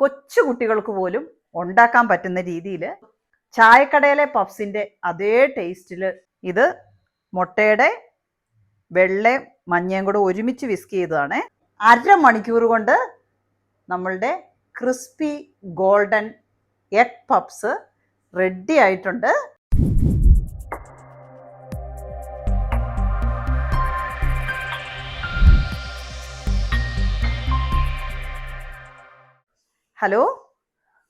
കൊച്ചു കുട്ടികൾക്ക് പോലും ഉണ്ടാക്കാൻ പറ്റുന്ന രീതിയിൽ ചായക്കടയിലെ പഫ്സിന്റെ അതേ ടേസ്റ്റിൽ ഇത് മുട്ടയുടെ വെള്ളയും മഞ്ഞയും കൂടെ ഒരുമിച്ച് വിസ്ക് ചെയ്തതാണ്. അരമണിക്കൂർ കൊണ്ട് നമ്മളുടെ crispy golden egg puffs ready ആയിട്ടുണ്ട്. Hello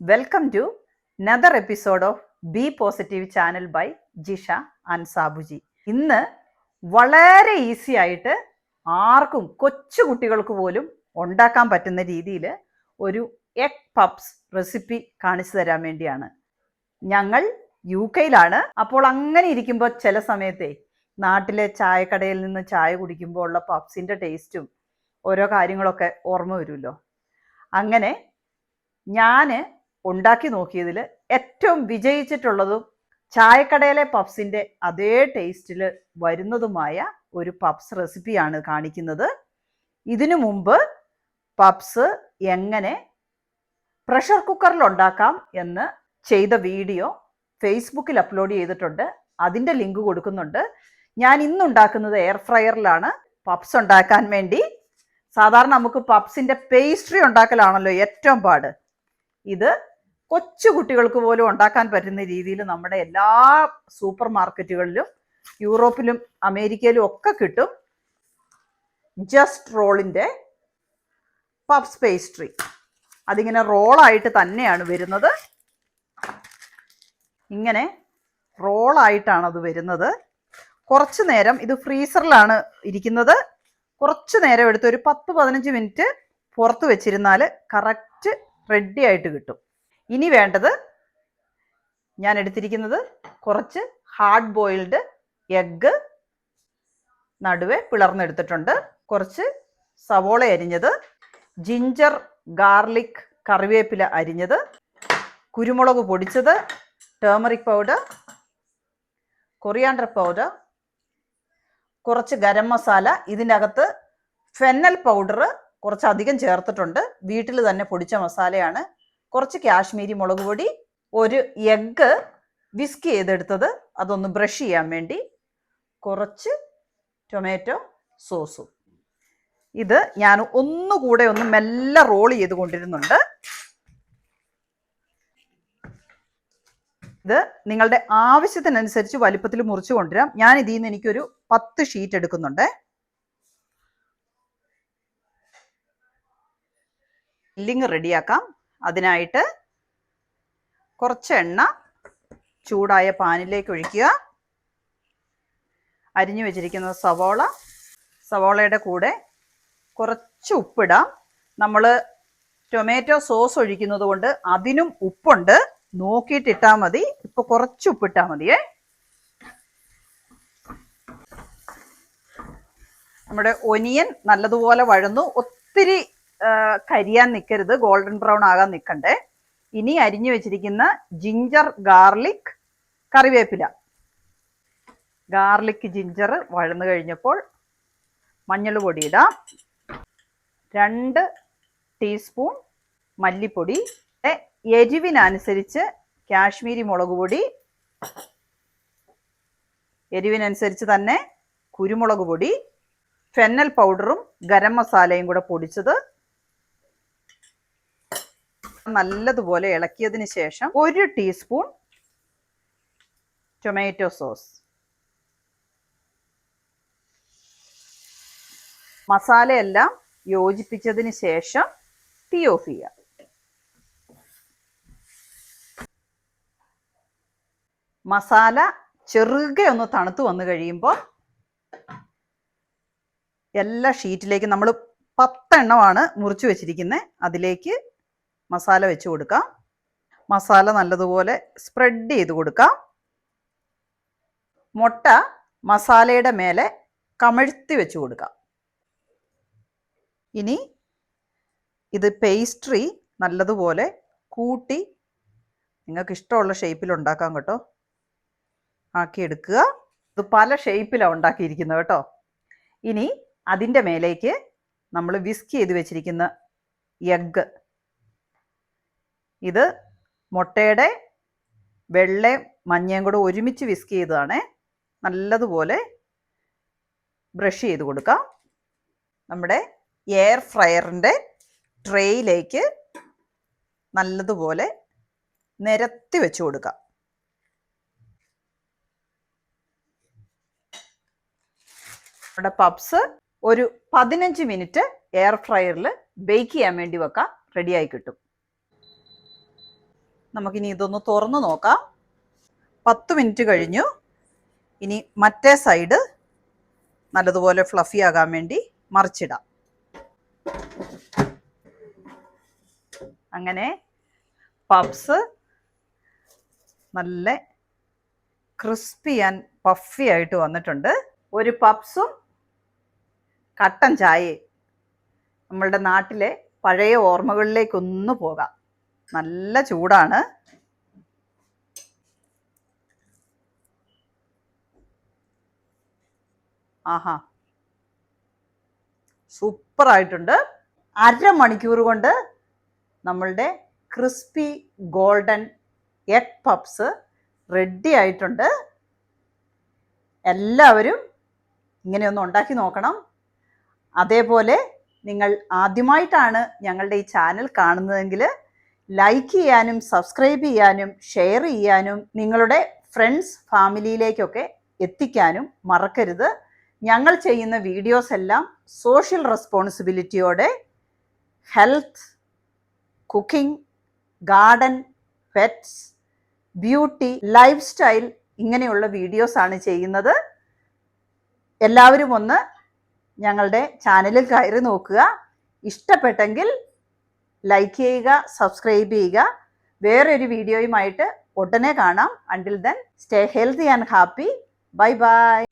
welcome to another episode of B positive channel by Jisha and Sabuji ഇന്ന് വളരെ ഈസി ആയിട്ട് ആർക്കും കൊച്ചു കുട്ടികൾക്ക് പോലും ഉണ്ടാക്കാൻ പറ്റുന്ന രീതിയിൽ ഒരു എഗ് പപ്സ് റെസിപ്പി കാണിച്ചു തരാൻ വേണ്ടിയാണ്. ഞങ്ങൾ യു കെയിലാണ്. അപ്പോൾ അങ്ങനെ ഇരിക്കുമ്പോൾ ചില സമയത്തെ നാട്ടിലെ ചായക്കടയിൽ നിന്ന് ചായ കുടിക്കുമ്പോൾ ഉള്ള പപ്സിന്റെ ടേസ്റ്റും ഓരോ കാര്യങ്ങളൊക്കെ ഓർമ്മ വരുമല്ലോ. അങ്ങനെ ഞാൻ ഉണ്ടാക്കി നോക്കിയതിൽ ഏറ്റവും വിജയിച്ചിട്ടുള്ളതും ചായക്കടയിലെ പഫ്സിന്റെ അതേ ടേസ്റ്റിൽ വരുന്നതുമായ ഒരു പപ്സ് റെസിപ്പിയാണ് കാണിക്കുന്നത്. ഇതിനു മുമ്പ് പപ്സ് എങ്ങനെ പ്രഷർ കുക്കറിൽ ഉണ്ടാക്കാം എന്ന് ചെയ്ത വീഡിയോ ഫേസ്ബുക്കിൽ അപ്ലോഡ് ചെയ്തിട്ടുണ്ട്. അതിന്റെ ലിങ്ക് കൊടുക്കുന്നുണ്ട്. ഞാൻ ഇന്നുണ്ടാക്കുന്നത് എയർ ഫ്രയറിലാണ്. പപ്സ് ഉണ്ടാക്കാൻ വേണ്ടി. സാധാരണ നമുക്ക് പപ്സിന്റെ പേസ്ട്രി ഉണ്ടാക്കലാണല്ലോ ഏറ്റവും പാട്. ഇത് കൊച്ചു കുട്ടികൾക്ക് പോലും ഉണ്ടാക്കാൻ പറ്റുന്ന രീതിയിൽ നമ്മുടെ എല്ലാ സൂപ്പർ മാർക്കറ്റുകളിലും യൂറോപ്പിലും അമേരിക്കയിലും ഒക്കെ കിട്ടും ജസ്റ്റ് റോളിന്റെ പപ്സ് പേസ്ട്രി അതിങ്ങനെ റോളായിട്ട് തന്നെയാണ് വരുന്നത്. ഇങ്ങനെ റോളായിട്ടാണ് അത് വരുന്നത്. കുറച്ച് നേരം ഇത് ഫ്രീസറിലാണ് ഇരിക്കുന്നത്. കുറച്ച് നേരം എടുത്ത് ഒരു പത്ത് പതിനഞ്ച് മിനിറ്റ് പുറത്ത് വെച്ചിരുന്നാൽ കറക്റ്റ് റെഡി ആയിട്ട് കിട്ടും. ഇനി വേണ്ടത് ഞാൻ എടുത്തിരിക്കുന്നത് കുറച്ച് ഹാർഡ് ബോയിൽഡ് എഗ്ഗ് നടുവെ പിളർന്നെടുത്തിട്ടുണ്ട്. കുറച്ച് സവോള അരിഞ്ഞത് ജിഞ്ചർ ഗാർലിക് കറിവേപ്പില അരിഞ്ഞത് കുരുമുളക് പൊടിച്ചത് ടേമറിക് പൗഡർ കൊറിയാണ്ടർ പൗഡർ കുറച്ച് ഗരം മസാല ഇതിനകത്ത് ഫെന്നൽ പൗഡർ കുറച്ചധികം ചേർത്തിട്ടുണ്ട്. വീട്ടിൽ തന്നെ പൊടിച്ച മസാലയാണ്. കുറച്ച് കാശ്മീരി മുളക് പൊടി ഒരു എഗ്ഗ് വിസ്ക് ചെയ്തെടുത്തത്. അതൊന്ന് ബ്രഷ് ചെയ്യാൻ വേണ്ടി. കുറച്ച് ടൊമാറ്റോ സോസും ഇത് ഞാൻ ഒന്നുകൂടെ ഒന്ന് മെല്ലെ റോൾ ചെയ്ത് കൊണ്ടിരുന്നുണ്ട് ഇത് നിങ്ങളുടെ ആവശ്യത്തിനനുസരിച്ച് വലിപ്പത്തിൽ മുറിച്ച് കൊണ്ടുവരാം. ഞാൻ ഇതിൽ നിന്ന് എനിക്കൊരു പത്ത് ഷീറ്റ് എടുക്കുന്നുണ്ട്. ഫില്ലിങ് റെഡിയാക്കാം. അതിനായിട്ട് കുറച്ച് എണ്ണ ചൂടായ പാനിലേക്ക് ഒഴിക്കുക. അരിഞ്ഞു വെച്ചിരിക്കുന്ന സവോള സവോളയുടെ കൂടെ കുറച്ച് ഉപ്പിടാം. നമ്മൾ ടൊമാറ്റോ സോസ് ഒഴിക്കുന്നത് കൊണ്ട് അതിനും ഉപ്പുണ്ട്. നോക്കിയിട്ട് ഇട്ടാൽ മതി. ഇപ്പൊ കുറച്ച് ഉപ്പിട്ടാൽ മതിയേ. നമ്മുടെ ഒനിയൻ നല്ലതുപോലെ വഴന്നു. ഒത്തിരി കരിയാൻ നിൽക്കരുത് ഗോൾഡൻ ബ്രൗൺ ആകാൻ നിൽക്കണ്ടേ ഇനി അരിഞ്ഞു വെച്ചിരിക്കുന്ന ജിഞ്ചർ ഗാർലിക് കറിവേപ്പില. ഗാർലിക് ജിഞ്ചർ വഴന്നു കഴിഞ്ഞപ്പോൾ മഞ്ഞൾ പൊടി ഇടാം. രണ്ട് ടീസ്പൂൺ മല്ലിപ്പൊടി. എരിവിനനുസരിച്ച് കാശ്മീരി മുളക് പൊടി. എരിവിനനുസരിച്ച് തന്നെ കുരുമുളക് പൊടി. ഫെന്നൽ പൗഡറും ഗരം മസാലയും കൂടെ പൊടിച്ചത് നല്ലതുപോലെ ഇളക്കിയതിന് ശേഷം ഒരു ടീസ്പൂൺ ടൊമാറ്റോ സോസ്. മസാലയെല്ലാം യോജിപ്പിച്ചതിന് ശേഷം തീ ഓഫ് ചെയ്യുക. മസാല ചെറുകെ ഒന്ന് തണുത്ത് വന്നു കഴിയുമ്പോൾ എല്ലാ ഷീറ്റിലേക്കും നമ്മൾ പത്തെണ്ണമാണ് മുറിച്ച് വെച്ചിരിക്കുന്നത്. അതിലേക്ക് മസാല വെച്ച് കൊടുക്കാം. മസാല നല്ലതുപോലെ സ്പ്രെഡ് ചെയ്ത് കൊടുക്കാം. മുട്ട മസാലയുടെ മേലെ കമഴ്ത്തി വെച്ച് കൊടുക്കാം. ഇനി ഇത് പേസ്ട്രി നല്ലതുപോലെ കൂട്ടി നിങ്ങൾക്ക് ഇഷ്ടമുള്ള ഷേപ്പിൽ ഉണ്ടാക്കാം കേട്ടോ. ആക്കിയെടുക്കുക ഇത് പല ഷേപ്പിലാണ് ഉണ്ടാക്കിയിരിക്കുന്നത് കേട്ടോ. ഇനി അതിന്റെ മേലേക്ക് നമ്മൾ വിസ്ക് ചെയ്ത് വെച്ചിരിക്കുന്ന എഗ്ഗ് ഇത് മുട്ടയുടെ വെള്ളയും മഞ്ഞയും കൂടെ ഒരുമിച്ച് വിസ്ക് ചെയ്തതാണ്. നല്ലതുപോലെ ബ്രഷ് ചെയ്ത് കൊടുക്കാം. നമ്മുടെ എയർ ഫ്രയറിന്റെ ട്രേയിലേക്ക് നല്ലതുപോലെ നിരത്തി വെച്ച് കൊടുക്കാം. നമ്മുടെ പപ്സ് ഒരു പതിനഞ്ച് മിനിറ്റ് എയർ ഫ്രയറിൽ ബേക്ക് ചെയ്യാൻ വേണ്ടി വെക്കാം. റെഡിയായി കിട്ടും. നമുക്കിനി ഇതൊന്ന് തുറന്ന് നോക്കാം. പത്ത് മിനിറ്റ് കഴിഞ്ഞു. ഇനി മറ്റേ സൈഡ് നല്ലതുപോലെ ഫ്ലഫി ആകാൻ വേണ്ടി മറിച്ചിടാം. അങ്ങനെ പപ്സ് നല്ല ക്രിസ്പി ആൻഡ് പഫി ആയിട്ട് വന്നിട്ടുണ്ട്. ഒരു പപ്സും കട്ടൻ ചായയും നമ്മളുടെ നാട്ടിലെ പഴയ ഓർമ്മകളിലേക്കൊന്നു പോകാം. നല്ല ചൂടാണ്. ആഹാ. സൂപ്പറായിട്ടുണ്ട്. അരമണിക്കൂർ കൊണ്ട് നമ്മളുടെ crispy golden egg puffs ready ആയിട്ടുണ്ട്. എല്ലാവരും ഇങ്ങനെയൊന്ന് ഉണ്ടാക്കി നോക്കണം. അതേപോലെ നിങ്ങൾ ആദ്യമായിട്ടാണ് ഞങ്ങളുടെ ഈ ചാനൽ കാണുന്നതെങ്കിൽ ലൈക്ക് ചെയ്യാനും സബ്സ്ക്രൈബ് ചെയ്യാനും ഷെയർ ചെയ്യാനും നിങ്ങളുടെ ഫ്രണ്ട്സ് ഫാമിലിയിലേക്കൊക്കെ എത്തിക്കാനും മറക്കരുത്. ഞങ്ങൾ ചെയ്യുന്ന വീഡിയോസ് എല്ലാം social റെസ്പോൺസിബിലിറ്റിയോടെ health cooking garden pets beauty lifestyle ഇങ്ങനെയുള്ള വീഡിയോസാണ് ചെയ്യുന്നത്. എല്ലാവരും ഒന്ന് ഞങ്ങളുടെ ചാനലിൽ കയറി നോക്കുക. ഇഷ്ടപ്പെട്ടെങ്കിൽ ലൈക്ക് ചെയ്യുക സബ്സ്ക്രൈബ് ചെയ്യുക. വേറൊരു വീഡിയോയുമായിട്ട് ഉടനെ കാണാം. Until then stay healthy and happy bye bye